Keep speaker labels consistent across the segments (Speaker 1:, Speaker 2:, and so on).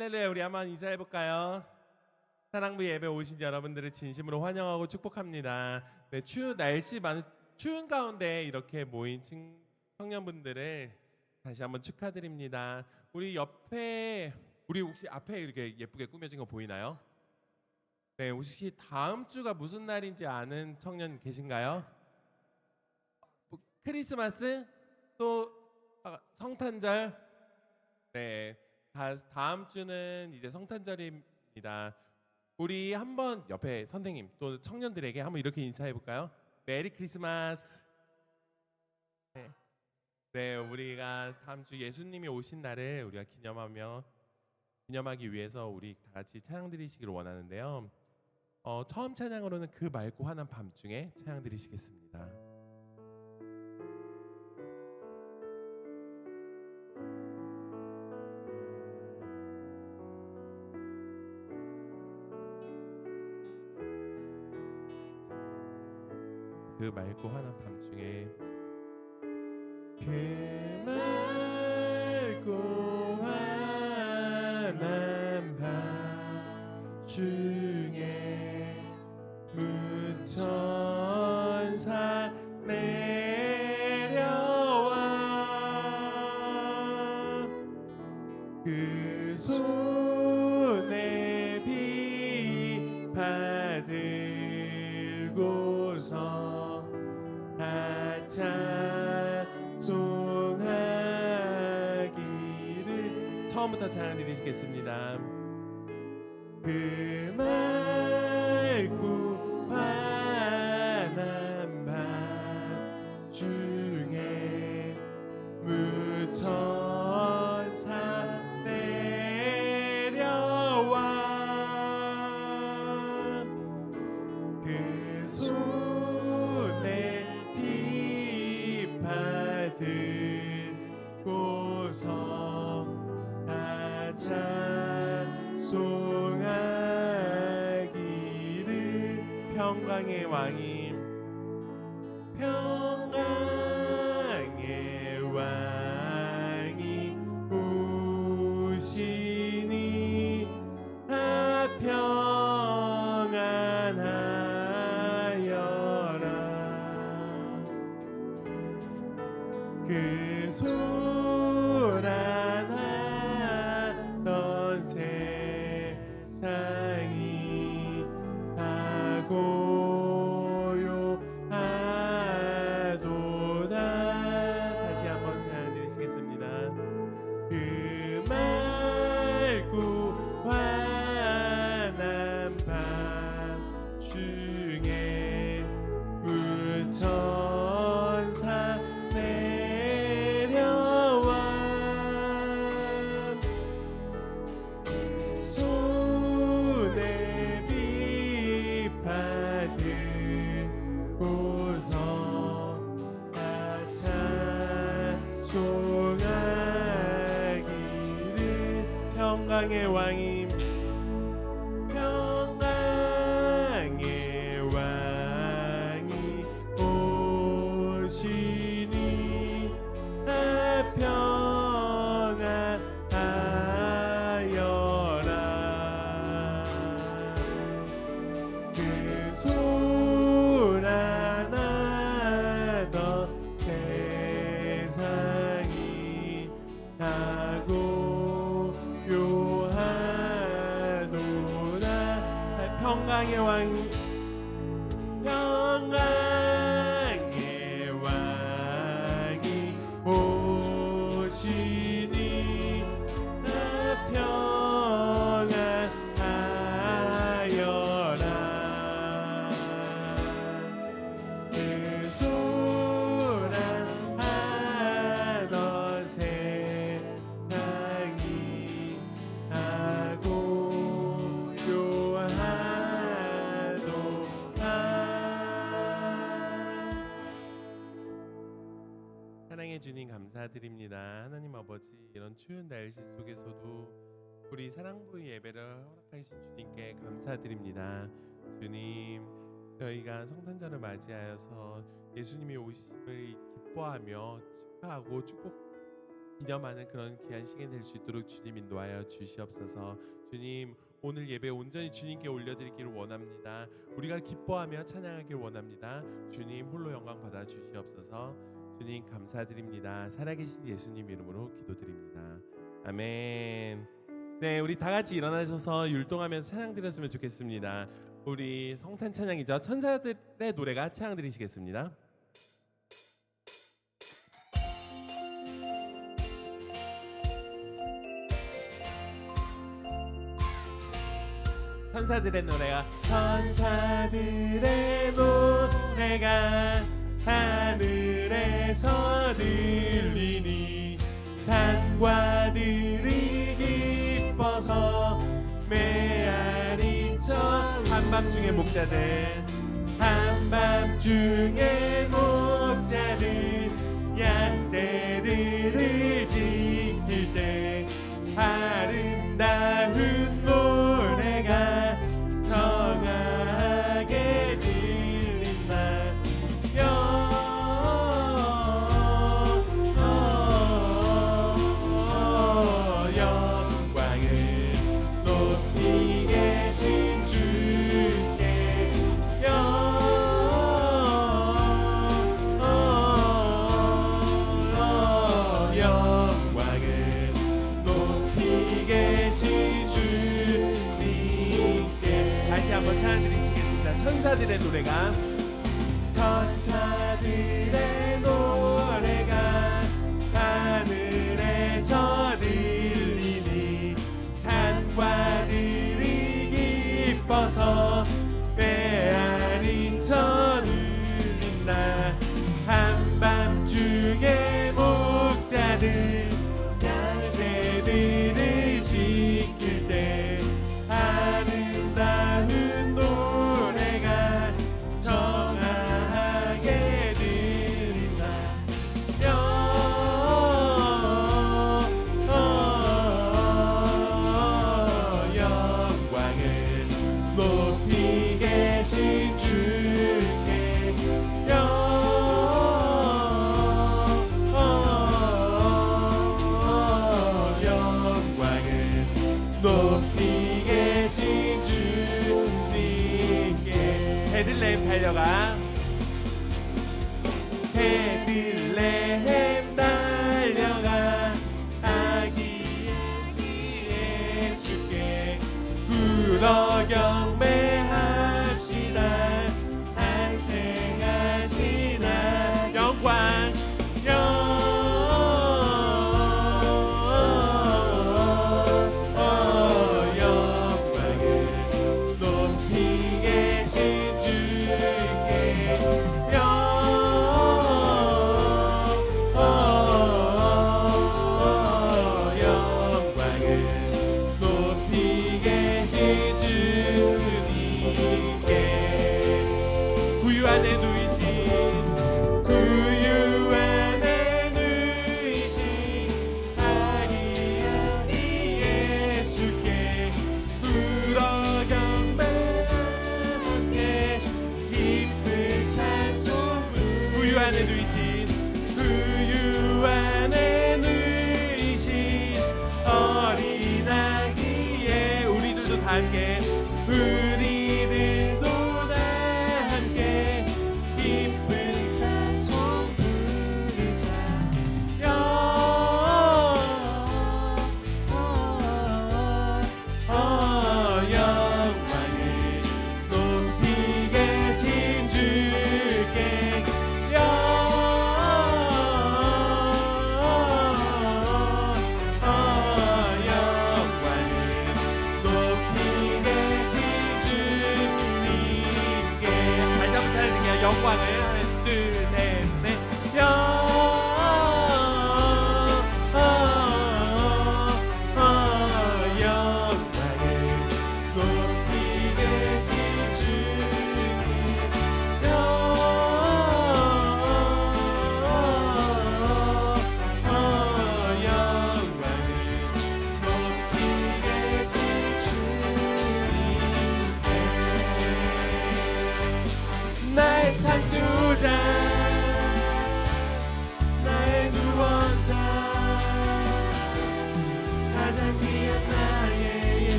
Speaker 1: 할렐루야 우리 한번 인사해 볼까요? 사랑부 예배 오신 여러분들을 진심으로 환영하고 축복합니다. 네, 추운 날씨 많은 추운 가운데 이렇게 모인 친, 청년분들을 다시 한번 축하드립니다. 우리 옆에 우리 혹시 앞에 이렇게 예쁘게 꾸며진 거 보이나요? 네, 혹시 다음 주가 무슨 날인지 아는 청년 계신가요? 뭐, 크리스마스 또 아, 성탄절 네, 다, 다음 주는 이제 성탄절입니다. 우리 한번 옆에 선생님 또 청년들에게 한번 이렇게 인사해 볼까요? 메리 크리스마스. 네. 네, 우리가 다음 주 예수님이 오신 날을 우리가 기념하며 기념하기 위해서 우리 다 같이 찬양 드리시기를 원하는데요. 어, 처음 찬양으로는 그 맑고 환한 밤중에 찬양 드리시겠습니다. 그 맑고 환한 밤중에 그 맑고 환한 밤중 받들고서 다 찬송하기를 평강의 왕임 주님 감사드립니다. 하나님 아버지 이런 추운 날씨 속에서도 우리 사랑부 예배를 허락하신 주님께 감사드립니다. 주님 저희가 성탄절을 맞이하여서 예수님이 오심을 기뻐하며 축하하고 축복 기념하는 그런 귀한 시간 될수 있도록 주님 인도하여 주시옵소서. 주님 오늘 예배 온전히 주님께 올려드리기를 원합니다. 우리가 기뻐하며 찬양하길 원합니다. 주님 홀로 영광 받아 주시옵소서. 주님 감사드립니다. 살아계신 예수님 이름으로 기도드립니다. 아멘. 네, 우리 다 같이 일어나셔서 율동하면 찬양 드렸으면 좋겠습니다. 우리 성탄 찬양이죠. 천사들의 노래가 찬양 드리시겠습니다. 천사들의 노래가 천사들의 노래가 하늘에서 들리니 단과들이 기뻐서 메아리쳐 한밤중에 목자들 한밤중에 목자들.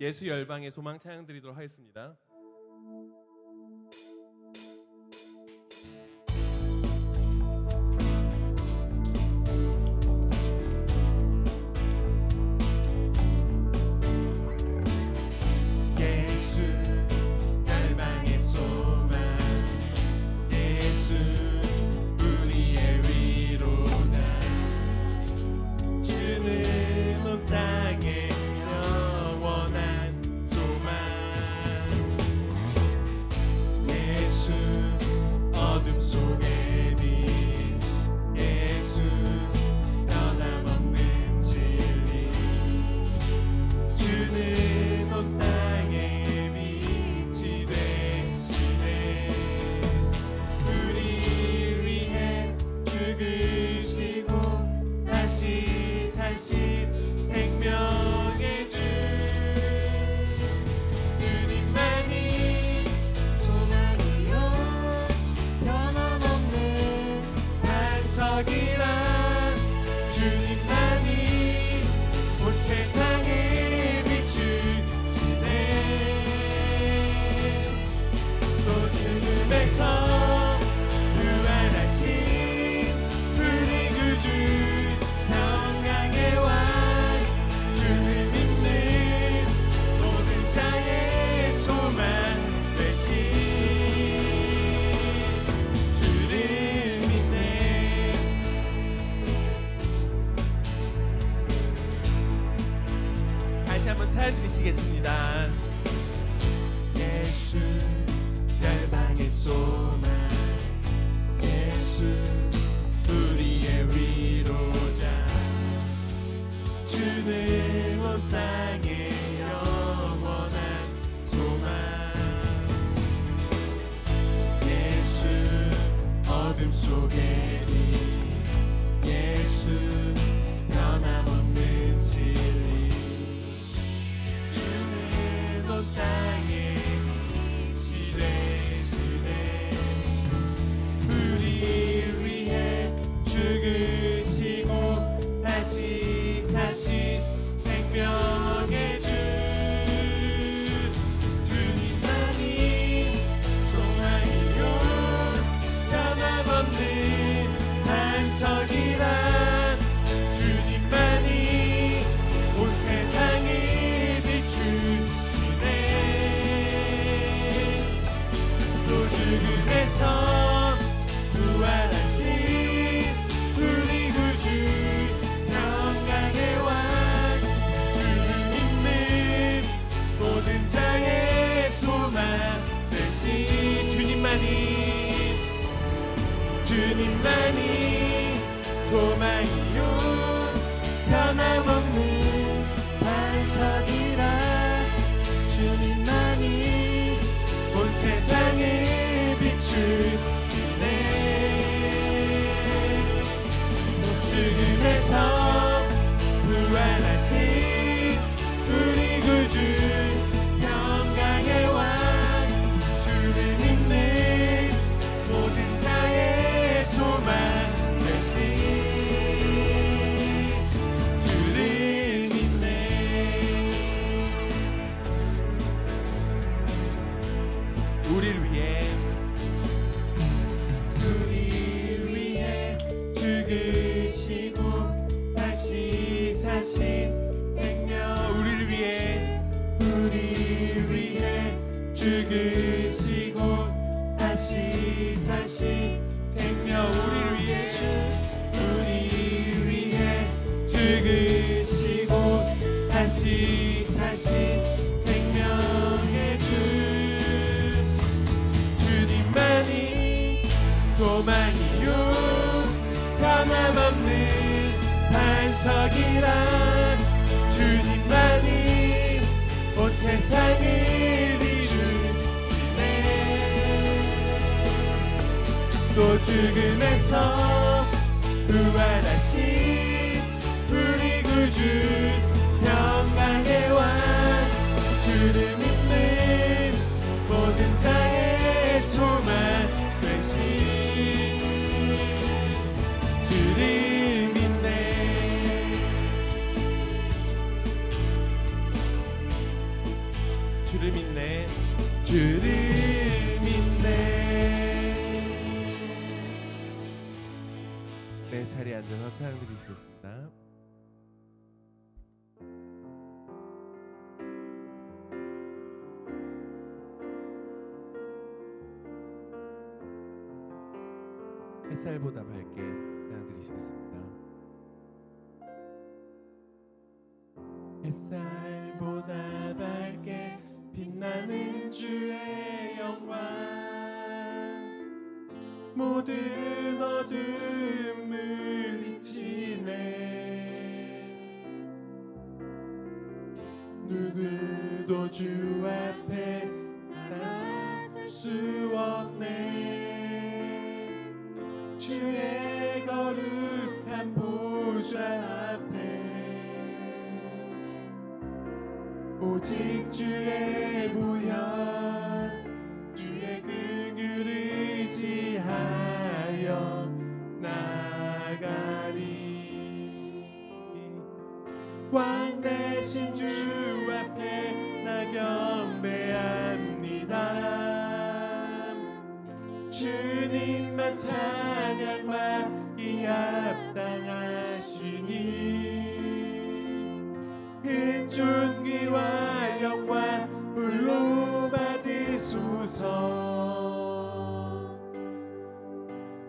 Speaker 1: 예수 열방의 소망 찬양 드리도록 하겠습니다. 마치겠습니다. 주님 만이 소망이 우리 또 죽음에서 부활하신 우리 구주
Speaker 2: 앉아서 찬양 드리시겠습니다. 햇살보다 밝게 찬양 드리시겠습니다.
Speaker 1: 햇살보다 밝게 빛나는 주의 영광 모든 어둠 주 앞에 나설 수 없네. 주의 거룩한 보좌 앞에 오직 주의 보혈 주님만 찬양 받기 합당하시니 큰 존귀와 영광 홀로 받으소서.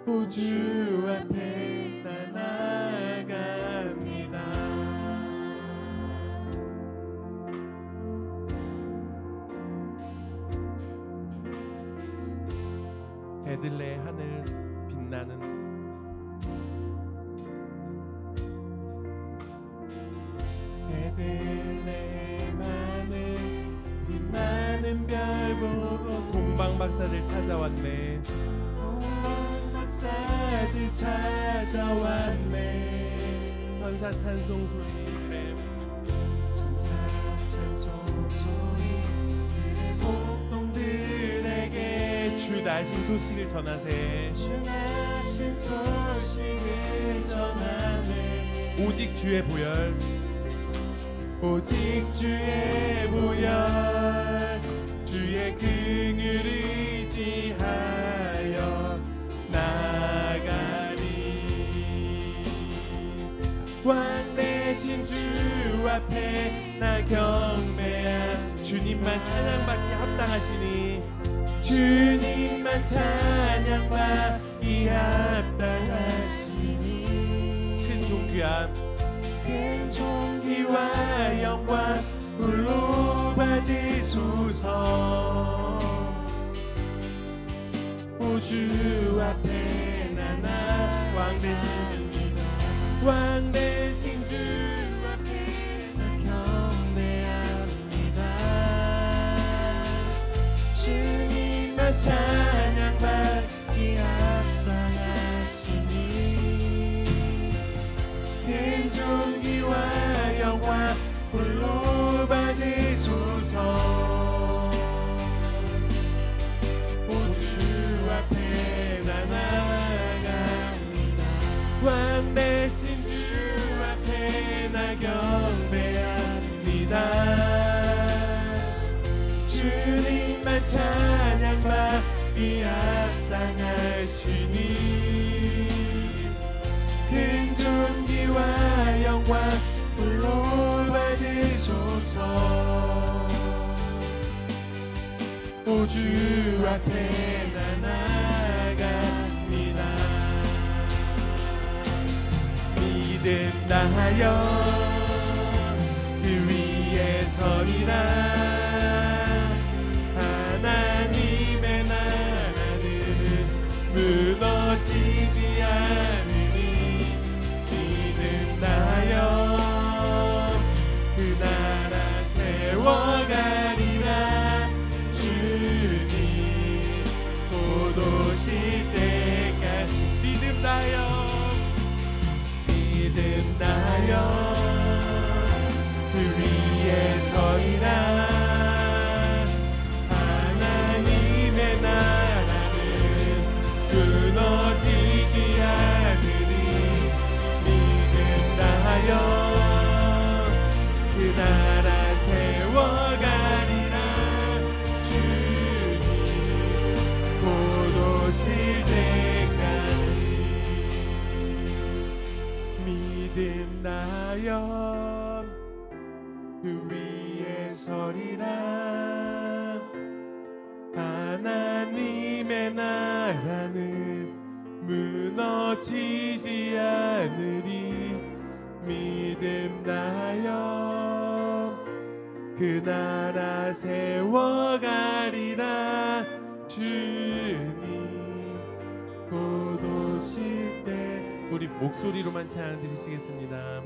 Speaker 1: 오주
Speaker 2: 베들레 하늘 빛나는
Speaker 1: 베들레헴 하늘 빛나는 별 보고
Speaker 2: 동방 박사들 찾아왔네.
Speaker 1: 박사들 찾아왔네
Speaker 2: 천사 찬송 소리래.
Speaker 1: 천사 찬송 소리
Speaker 2: 나신 소식을 전하세.
Speaker 1: 주나신 소식을 전하네
Speaker 2: 오직 주의 보혈.
Speaker 1: 오직 주의 보혈 주의 긍휼을 의지하여 나가리 왕 대신 주 앞에 나 경배한
Speaker 2: 주님만 찬양받기 합당하시니
Speaker 1: 주님만 찬양받기 합당하시니.
Speaker 2: 큰 존귀함.
Speaker 1: 큰 존귀와 영광 홀로 받으소서. 우주 앞에 나나 왕 주입니다. 왕 경배합니다. 주님만 찬양받기 합당하시니 큰 존귀와 영광 불로 받으소서. 우주 앞에 나아갑니다. 믿음 나하여 서리라. 하나님의 나라는 무너지지 않으니 믿음 다하여 그 나라 세워가리라. 주님 곧 오실 때까지 믿음 다하여 믿음 다하여 믿음 나여 그 위에 서리라. 하나님의 나라는 무너지지 않으리. 믿음 나여 그 나라 세워가리라. 주 우리 목소리로만 찬양 드리시겠습니다